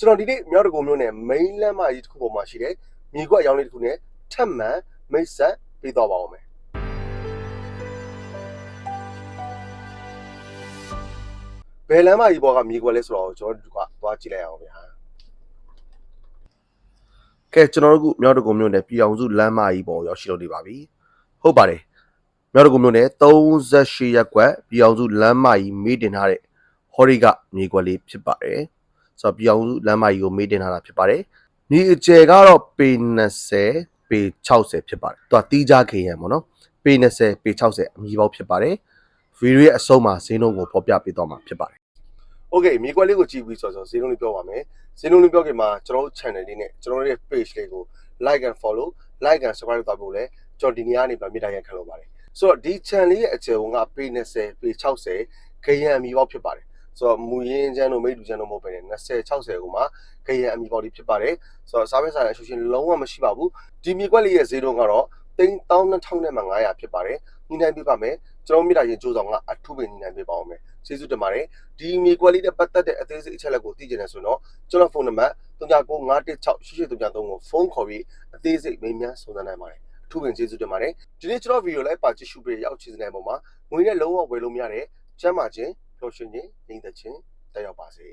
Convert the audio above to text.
ကျွန်တော်ဒီနေ့မြောက်တကုံမျိုးနဲ့ main လမ်းမကြီးတစ်ခုပေါ်မှာရှိတဲ့မြေကွက်အရောင်းလေးတစ်ခုနဲ့ထပ်မံမိတ်ဆက်ပေးတော့ပါအောင်မယ်ဘယ်လမ်းမကြီးပေါ်ကမြေကွက်လဲဆိုတော့ကျွန်တော်တို့ကသွားကြည့်လိုက်အောင်ဗျာကဲကျွန်တော်တို့ကမြောက်တကုံမျိုးနဲ့ပြည်အောင်စုလမ်းမကြီးပေါ်ရောက်ရှိလို့နေပါပြီဟုတ်ပါတယ်မြောက်တကုံမျိုးနဲ့38ရပ်ကွက်ပြည်အောင်စုလမ်းမကြီးမေးတင်ထားတဲ့ဟော်ရီကမြေကွက်လေးဖြစ်ပါတယ် ဆိုတော့ပြောင်းစုလမ်းမကြီးကိုမေးတင်ထားတာဖြစ်ပါတယ်။ဒီအကျယ်ကတော့ပေ20ပေ60ဖြစ်ပါတယ်။သူကတီးကြခေရန်ပေါ့နော်။ပေ20ပေ60အမြည်ပေါက်ဖြစ်ပါတယ်။ဗီဒီယိုရဲ့အဆုံးမှာဈေးနှုန်းကိုဖော်ပြပေးသွားမှာဖြစ်ပါတယ်။ Okay မြေကွက်လေးကိုကြည့်ပြီးဆိုတော့ဈေးနှုန်းလေးပြောပါမယ်။ဈေးနှုန်းလေးပြောခင်မှာကျွန်တော်တို့ channel လေးနဲ့ကျွန်တော်တို့ရဲ့ page လေးကို like and follow like and subscribe လုပ်ဖို့လဲကျွန်တော်ဒီနေရာကနေပြန်မြစ်တိုင်းရခံလို့ပါတယ်။ဆိုတော့ဒီ channel လေးရဲ့အကျယ်ကပေ20ပေ60ခရန်အမြည်ပေါက်ဖြစ်ပါတယ်။ ဆိုတော့မူရင်းချမ်းတို့မိတ်တူချမ်းတို့မဟုတ်ပဲ20 60ကိုမှခရန်အမီပေါ်ဒီဖြစ်ပါတယ်ဆိုတော့စားပဲစားရအရှုရှင်လုံးဝမရှိပါဘူးဒီမြေကွက်လေးရဲ့ဈေးနှုန်းကတော့32,500ဖြစ်ပါတယ်ညှိနှိုင်းပေးပါမယ်ကျွန်တော်မိတာရင်ကြိုးဆောင်ကအထူးပင်ညှိနှိုင်းပေးပါအောင်မယ်ကျေးဇူးတင်ပါတယ်ဒီမြေကွက်လေးနဲ့ပတ်သက်တဲ့အသေးစိတ်အချက်လက်ကိုသိချင်တယ်ဆိုတော့ကျွန်တော်ဖုန်းနံပါတ်39916883ကိုဖုန်းခေါ်ပြီးအသေးစိတ်မေးမြန်းစုံစမ်းနိုင်ပါတယ်အထူးပင်ကျေးဇူးတင်ပါတယ်ဒီနေ့ကျွန်တော်ဗီဒီယိုလိုက်ပါကြည့်ရှုပေးရောက်ချင်တဲ့ပုံမှာငွေနဲ့လုံးဝဝယ်လို့မရတဲ့ကျမ်းမာခြင်း ပျော်ရွှင်ခြင်းညီသက်ခြင်းတက်ရောက်ပါစေ